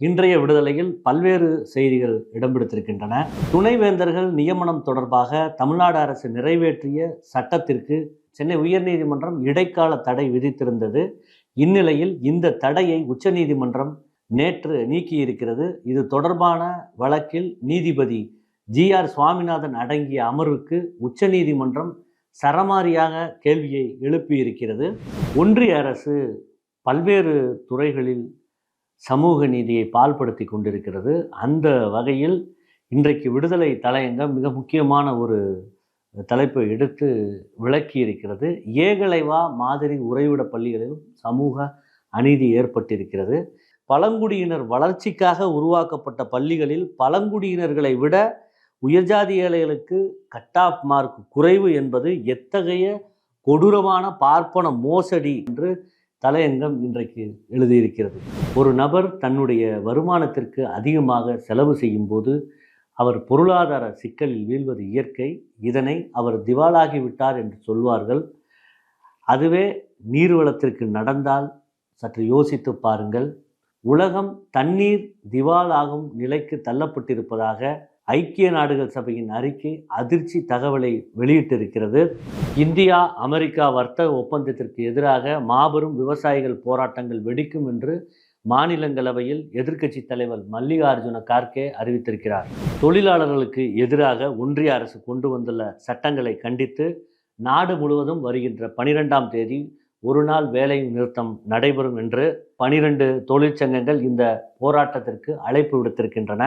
இன்றைய விடுதலையில் பல்வேறு செய்திகள் இடம்பிடித்திருக்கின்றன துணைவேந்தர்கள் நியமனம் தொடர்பாக தமிழ்நாடு அரசு நிறைவேற்றிய சட்டத்திற்கு சென்னை உயர்நீதிமன்றம் இடைக்கால தடை விதித்திருந்தது. இந்நிலையில் இந்த தடையை உச்சநீதிமன்றம் நேற்று நீக்கியிருக்கிறது. இது தொடர்பான வழக்கில் நீதிபதி ஜி ஆர் சுவாமிநாதன் அடங்கிய அமர்வுக்கு உச்சநீதிமன்றம் சரமாரியாக கேள்வியை எழுப்பியிருக்கிறது. ஒன்றிய அரசு பல்வேறு துறைகளில் சமூக நீதியை பால்படுத்தி கொண்டிருக்கிறது. அந்த வகையில் இன்றைக்கு விடுதலை தலையங்கம் மிக முக்கியமான ஒரு தலைப்பை எடுத்து விளக்கி இருக்கிறது. ஏகலைவா மாதிரி உறைவிட பள்ளிகளிலும் சமூக அநீதி ஏற்பட்டிருக்கிறது. பழங்குடியினர் வளர்ச்சிக்காக உருவாக்கப்பட்ட பள்ளிகளில் பழங்குடியினர்களை விட உயர்ஜாதி ஏழைகளுக்கு கட் ஆஃப் மார்க் குறைவு என்பது எத்தகைய கொடூரமான பார்ப்பன மோசடி என்று தலையங்கம் இன்றைக்கு எழுதியிருக்கிறது. ஒரு நபர் தன்னுடைய வருமானத்திற்கு அதிகமாக செலவு செய்யும் போது அவர் பொருளாதார சிக்கலில் வீழ்வது இயற்கை. இதனை அவர் திவாலாகிவிட்டார் என்று சொல்வார்கள். அதுவே நீர்வளத்திற்கு நடந்தால் சற்று யோசித்து பாருங்கள். உலகம் தண்ணீர் திவாலாகும் நிலைக்கு தள்ளப்பட்டிருப்பதாக ஐக்கிய நாடுகள் சபையின் அறிக்கை அதிர்ச்சி தகவலை வெளியிட்டிருக்கிறது. இந்தியா அமெரிக்கா வர்த்தக ஒப்பந்தத்திற்கு எதிராக மாபெரும் விவசாயிகள் போராட்டங்கள் வெடிக்கும் என்று மாநிலங்களவையில் எதிர்க்கட்சி தலைவர் மல்லிகார்ஜுன கார்கே அறிவித்திருக்கிறார். தொழிலாளர்களுக்கு எதிராக ஒன்றிய அரசு கொண்டு வந்துள்ள சட்டங்களை கண்டித்து நாடு முழுவதும் வருகின்ற பனிரெண்டாம் தேதி ஒரு நாள் வேலை நிறுத்தம் நடைபெறும் என்று பனிரெண்டு தொழிற்சங்கங்கள் இந்த போராட்டத்திற்கு அழைப்பு விடுத்திருக்கின்றன.